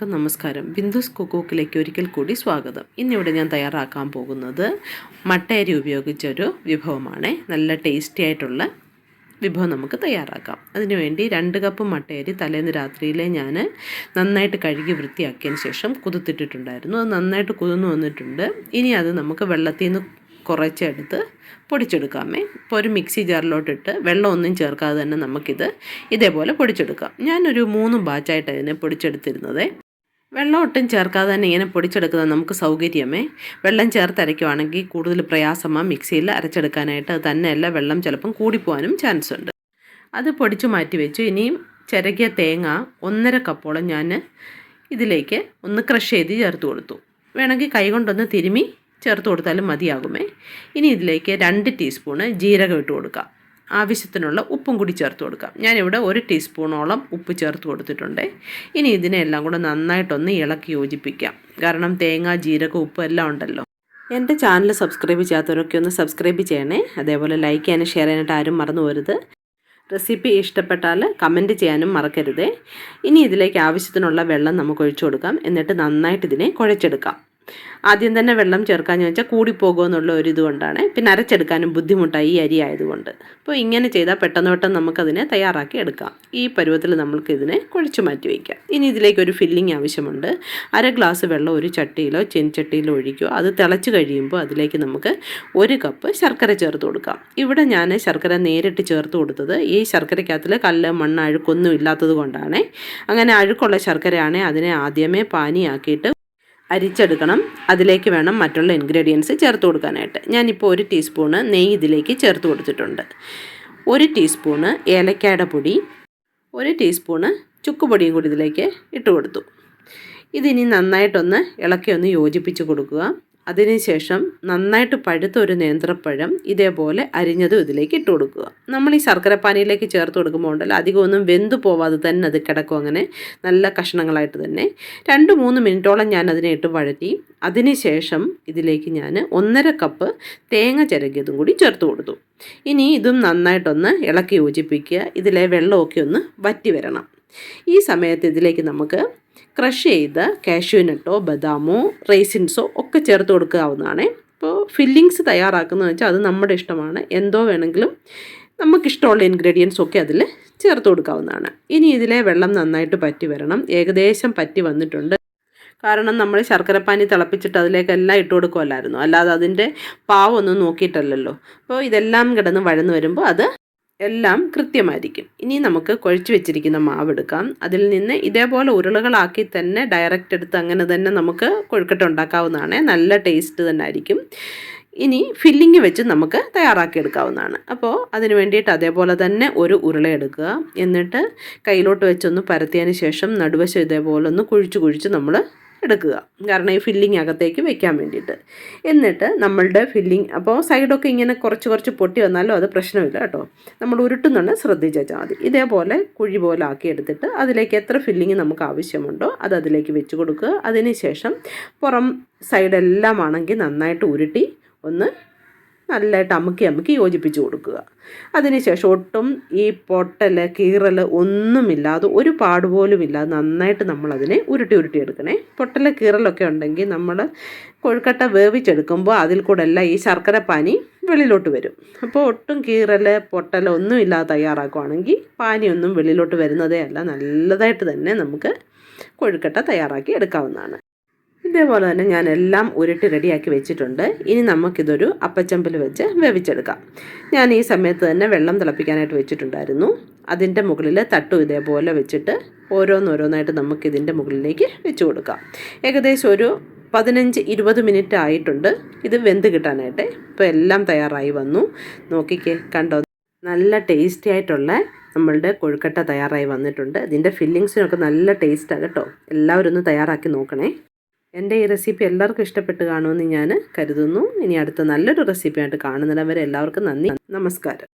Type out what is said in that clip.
എല്ലാവർക്കും നമസ്കാരം. ബിന്ദുസ് കുക്കൂക്കിലേക്ക് ഒരിക്കൽ കൂടി സ്വാഗതം. ഇന്നിവിടെ ഞാൻ തയ്യാറാക്കാൻ പോകുന്നത് മട്ടയരി ഉപയോഗിച്ചൊരു വിഭവമാണ്. നല്ല ടേസ്റ്റി ആയിട്ടുള്ള വിഭവം നമുക്ക് തയ്യാറാക്കാം. അതിനുവേണ്ടി രണ്ട് കപ്പ് മട്ടയരി തലേന്ന് രാത്രിയിലെ ഞാൻ നന്നായിട്ട് കഴുകി വൃത്തിയാക്കിയതിന് ശേഷം കുതിർത്തിട്ടിട്ടുണ്ടായിരുന്നു. അത് നന്നായിട്ട് കുതിർന്നു വന്നിട്ടുണ്ട്. ഇനി അത് നമുക്ക് വെള്ളത്തിൽ നിന്ന് കുറച്ചെടുത്ത് പൊടിച്ചെടുക്കാമേ. ഇപ്പോൾ ഒരു മിക്സി ജാറിലോട്ടിട്ട് വെള്ളമൊന്നും ചേർക്കാതെ തന്നെ നമുക്കിത് ഇതേപോലെ പൊടിച്ചെടുക്കാം. ഞാനൊരു മൂന്ന് ബാച്ചായിട്ട് അതിനെ പൊടിച്ചെടുത്തിരുന്നത്. വെള്ളം ഒട്ടും ചേർക്കാതെ തന്നെ ഇങ്ങനെ പൊടിച്ചെടുക്കുന്നത് നമുക്ക് സൗകര്യമേ. വെള്ളം ചേർത്തരയ്ക്കുവാണെങ്കിൽ കൂടുതൽ പ്രയാസമാണ് മിക്സിയിൽ അരച്ചെടുക്കാനായിട്ട് അത് തന്നെയല്ല വെള്ളം ചിലപ്പം കൂടിപ്പോകാനും ചാൻസ് ഉണ്ട്. അത് പൊടിച്ചു മാറ്റി വെച്ചു. ഇനിയും ചിരകിയ തേങ്ങ ഒന്നര കപ്പോളം ഞാൻ ഇതിലേക്ക് ഒന്ന് ക്രഷ് ചെയ്ത് ചേർത്ത് കൊടുത്തു. വേണമെങ്കിൽ കൈകൊണ്ടൊന്ന് തിരുമി ചേർത്ത് കൊടുത്താലും മതിയാകുമേ. ഇനി ഇതിലേക്ക് രണ്ട് ടീസ്പൂണ് ജീരകം ഇട്ട് കൊടുക്കാം. ആവശ്യത്തിനുള്ള ഉപ്പും കൂടി ചേർത്ത് കൊടുക്കാം. ഞാനിവിടെ ഒരു ടീസ്പൂണോളം ഉപ്പ് ചേർത്ത് കൊടുത്തിട്ടുണ്ട്. ഇനി ഇതിനെല്ലാം കൂടെ നന്നായിട്ടൊന്ന് ഇളക്കി യോജിപ്പിക്കാം. കാരണം തേങ്ങ ജീരകം ഉപ്പ് എല്ലാം ഉണ്ടല്ലോ. എന്റെ ചാനൽ സബ്സ്ക്രൈബ് ചെയ്യാത്തവരൊക്കെ ഒന്ന് സബ്സ്ക്രൈബ് ചെയ്യണേ. അതേപോലെ ലൈക്ക് ചെയ്യാനും ഷെയർ ചെയ്യാനായിട്ട് ആരും മറന്നു പോരുത്. റെസിപ്പി ഇഷ്ടപ്പെട്ടാൽ കമന്റ് ചെയ്യാനും മറക്കരുതേ. ഇനി ഇതിലേക്ക് ആവശ്യത്തിനുള്ള വെള്ളം നമുക്ക് ഒഴിച്ചു കൊടുക്കാം. എന്നിട്ട് നന്നായിട്ട് ഇതിനെ കുഴച്ചെടുക്കാം. ആദ്യം തന്നെ വെള്ളം ചേർക്കാമെന്ന് വെച്ചാൽ കൂടിപ്പോകുമോ എന്നുള്ള ഒരു ഇതുകൊണ്ടാണ്. പിന്നെ അരച്ചെടുക്കാനും ബുദ്ധിമുട്ടായി ഈ അരി ആയതുകൊണ്ട്. അപ്പോൾ ഇങ്ങനെ ചെയ്താൽ പെട്ടെന്ന് പെട്ടെന്ന് നമുക്കതിനെ തയ്യാറാക്കി എടുക്കാം. ഈ പരുവത്തിൽ നമ്മൾക്ക് ഇതിനെ കുഴച്ചു മാറ്റി വയ്ക്കാം. ഇനി ഇതിലേക്ക് ഒരു ഫില്ലിംഗ് ആവശ്യമുണ്ട്. അര ഗ്ലാസ് വെള്ളം ഒരു ചട്ടിയിലോ ചെൻചട്ടിയിലോ ഒഴിക്കുക. അത് തിളച്ച് കഴിയുമ്പോൾ അതിലേക്ക് നമുക്ക് ഒരു കപ്പ് ശർക്കര ചേർത്ത് കൊടുക്കാം. ഇവിടെ ഞാൻ ശർക്കര നേരിട്ട് ചേർത്ത് കൊടുത്തത് ഈ ശർക്കരയ്ക്കകത്തിൽ കല്ല് മണ്ണ് അഴുക്കൊന്നും ഇല്ലാത്തത് കൊണ്ടാണ്. അങ്ങനെ അഴുക്കുള്ള ശർക്കരയാണെങ്കിൽ അതിനെ ആദ്യമേ പാനിയാക്കിയിട്ട് അരിച്ചെടുക്കണം. അതിലേക്ക് വേണം മറ്റുള്ള ഇൻഗ്രീഡിയൻസ് ചേർത്ത് കൊടുക്കാനായിട്ട്. ഞാനിപ്പോൾ ഒരു ടീസ്പൂണ് നെയ്യ് ഇതിലേക്ക് ചേർത്ത് കൊടുത്തിട്ടുണ്ട്. ഒരു ടീസ്പൂണ് ഏലക്കായുടെ പൊടി ഒരു ടീസ്പൂണ് ചുക്കുപൊടിയും കൂടി ഇതിലേക്ക് ഇട്ട് കൊടുത്തു. ഇതിനി നന്നായിട്ടൊന്ന് ഇളക്കി ഒന്ന് യോജിപ്പിച്ച് കൊടുക്കുക. അതിനുശേഷം നന്നായിട്ട് പഴുത്ത ഒരു നേന്ത്രപ്പഴം ഇതേപോലെ അരിഞ്ഞതും ഇതിലേക്ക് ഇട്ട് കൊടുക്കുക. നമ്മൾ ഈ ശർക്കര പാനിയിലേക്ക് ചേർത്ത് കൊടുക്കുമ്പോൾ ഉണ്ടല്ലോ അധികം ഒന്നും വെന്തു പോവാതെ തന്നെ അത് കിടക്കും അങ്ങനെ. നല്ല കഷ്ണങ്ങളായിട്ട് തന്നെ. രണ്ട് മൂന്ന് മിനിറ്റോളം ഞാൻ അതിനെ ഇട്ട് വഴറ്റി. അതിനുശേഷം ഇതിലേക്ക് ഞാൻ ഒന്നര കപ്പ് തേങ്ങ ചിരകിയതും കൂടി ചേർത്ത് കൊടുത്തു. ഇനി ഇതും നന്നായിട്ടൊന്ന് ഇളക്കി യോജിപ്പിക്കുക. ഇതിലെ വെള്ളമൊക്കെ ഒന്ന് വറ്റി വരണം. ഈ സമയത്ത് ഇതിലേക്ക് നമുക്ക് ക്രഷ് ചെയ്ത കാഷ്യൂനട്ടോ ബദാമോ റേസിൻസോ ഒക്കെ ചേർത്ത് കൊടുക്കാവുന്നതാണ്. ഇപ്പോൾ ഫില്ലിങ്സ് തയ്യാറാക്കുന്നത് വെച്ചാൽ അത് നമ്മുടെ ഇഷ്ടമാണ്. എന്തോ വേണമെങ്കിലും നമുക്കിഷ്ടമുള്ള ഇൻഗ്രീഡിയൻസ് ഒക്കെ അതിൽ ചേർത്ത് കൊടുക്കാവുന്നതാണ്. ഇനി ഇതിലെ വെള്ളം നന്നായിട്ട് പറ്റി വരണം. ഏകദേശം പറ്റി വന്നിട്ടുണ്ട്. കാരണം നമ്മൾ ശർക്കരപ്പാനി തിളപ്പിച്ചിട്ട് അതിലേക്കെല്ലാം ഇട്ട് കൊടുക്കുമല്ലായിരുന്നു അല്ലാതെ അതിന്റെ പാവൊന്നും നോക്കിയിട്ടല്ലല്ലോ. അപ്പോൾ ഇതെല്ലാം കിടന്ന് വഴന്ന് വരുമ്പോൾ അത് എല്ലാം കൃത്യമായിരിക്കും. ഇനി നമുക്ക് കുഴച്ച് വെച്ചിരിക്കുന്ന മാവ് എടുക്കാം. അതിൽ നിന്ന് ഇതേപോലെ ഉരുളകളാക്കി തന്നെ ഡയറക്റ്റ് എടുത്ത് അങ്ങനെ തന്നെ നമുക്ക് കൊഴുക്കട്ട ഉണ്ടാക്കാവുന്നതാണ്. നല്ല ടേസ്റ്റ് തന്നെ ആയിരിക്കും. ഇനി ഫില്ലിങ് വെച്ച് നമുക്ക് തയ്യാറാക്കി എടുക്കാവുന്നതാണ്. അപ്പോൾ അതിന് വേണ്ടിയിട്ട് അതേപോലെ തന്നെ ഒരു ഉരുള എടുക്കുക. എന്നിട്ട് കയ്യിലോട്ട് വെച്ചൊന്ന് പരത്തിയതിന് ശേഷം നടുവശം ഇതേപോലെ ഒന്ന് കുഴിച്ച് കുഴിച്ച് നമ്മൾ എടുക്കുക. കാരണം ഈ ഫില്ലിംഗ് അകത്തേക്ക് വെക്കാൻ വേണ്ടിയിട്ട്. എന്നിട്ട് നമ്മളുടെ ഫില്ലിങ് അപ്പോൾ സൈഡൊക്കെ ഇങ്ങനെ കുറച്ച് കുറച്ച് പൊട്ടി വന്നാലും അത് പ്രശ്നമില്ല കേട്ടോ. നമ്മൾ ഉരുട്ടുന്നുണ്ട് ശ്രദ്ധിച്ചാൽ മതി ഇതേപോലെ കുഴി പോലെ ആക്കി എടുത്തിട്ട് അതിലേക്ക് എത്ര ഫില്ലിംഗ് നമുക്ക് ആവശ്യമുണ്ടോ അത് അതിലേക്ക് വെച്ച് കൊടുക്കുക. അതിന് ശേഷം പുറം സൈഡെല്ലാം ആണെങ്കിൽ നന്നായിട്ട് ഉരുട്ടി ഒന്ന് നല്ലതായിട്ട് അമുക്കി അമുക്കി യോജിപ്പിച്ച് കൊടുക്കുക. അതിനുശേഷം ഒട്ടും ഈ പൊട്ടൽ കീറൽ ഒന്നുമില്ലാതെ ഒരു പാടുപോലും ഇല്ലാതെ നന്നായിട്ട് നമ്മളതിനെ ഉരുട്ടി ഉരുട്ടി എടുക്കണേ. പൊട്ടൽ കീറലൊക്കെ ഉണ്ടെങ്കിൽ നമ്മൾ കൊഴുക്കട്ട വേവിച്ചെടുക്കുമ്പോൾ അതിൽ കൂടെ എല്ലാം ഈ ശർക്കര പാനി വെളിയിലോട്ട് വരും. അപ്പോൾ ഒട്ടും കീറൽ പൊട്ടൽ ഒന്നും ഇല്ലാതെ തയ്യാറാക്കുവാണെങ്കിൽ പാനിയൊന്നും വെളിയിലോട്ട് വരുന്നതേ അല്ല. നല്ലതായിട്ട് തന്നെ നമുക്ക് കൊഴുക്കട്ട തയ്യാറാക്കി എടുക്കാവുന്നതാണ്. ഇതേപോലെ തന്നെ ഞാൻ എല്ലാം ഉരുട്ടി റെഡിയാക്കി വെച്ചിട്ടുണ്ട്. ഇനി നമുക്കിതൊരു അപ്പച്ചമ്പിൽ വെച്ച് വേവിച്ചെടുക്കാം. ഞാൻ ഈ സമയത്ത് തന്നെ വെള്ളം തിളപ്പിക്കാനായിട്ട് വെച്ചിട്ടുണ്ടായിരുന്നു. അതിന്റെ മുകളിൽ തട്ടും ഇതേപോലെ വെച്ചിട്ട് ഓരോന്നോരോന്നായിട്ട് നമുക്കിതിന്റെ മുകളിലേക്ക് വെച്ച് കൊടുക്കാം. ഏകദേശം ഒരു പതിനഞ്ച് ഇരുപത് മിനിറ്റ് ആയിട്ടുണ്ട്. ഇത് വെന്ത് കിട്ടാനായിട്ട് ഇപ്പോൾ എല്ലാം തയ്യാറായി വന്നു. നോക്കിക്കേ കണ്ടോ? നല്ല ടേസ്റ്റി ആയിട്ടുള്ള നമ്മളുടെ കൊഴുക്കട്ട തയ്യാറായി വന്നിട്ടുണ്ട്. ഇതിന്റെ ഫില്ലിങ്സിനൊക്കെ നല്ല ടേസ്റ്റാണ് കേട്ടോ. എല്ലാവരും ഒന്ന് തയ്യാറാക്കി നോക്കണേ. എന്റെ ഈ റെസിപ്പി എല്ലാവർക്കും ഇഷ്ടപ്പെട്ട് കാണുമെന്ന് ഞാൻ കരുതുന്നു. ഇനി അടുത്ത നല്ലൊരു റെസിപ്പിയായിട്ട് കാണുന്നിടം വരെ എല്ലാവർക്കും നന്ദി. നമസ്കാരം.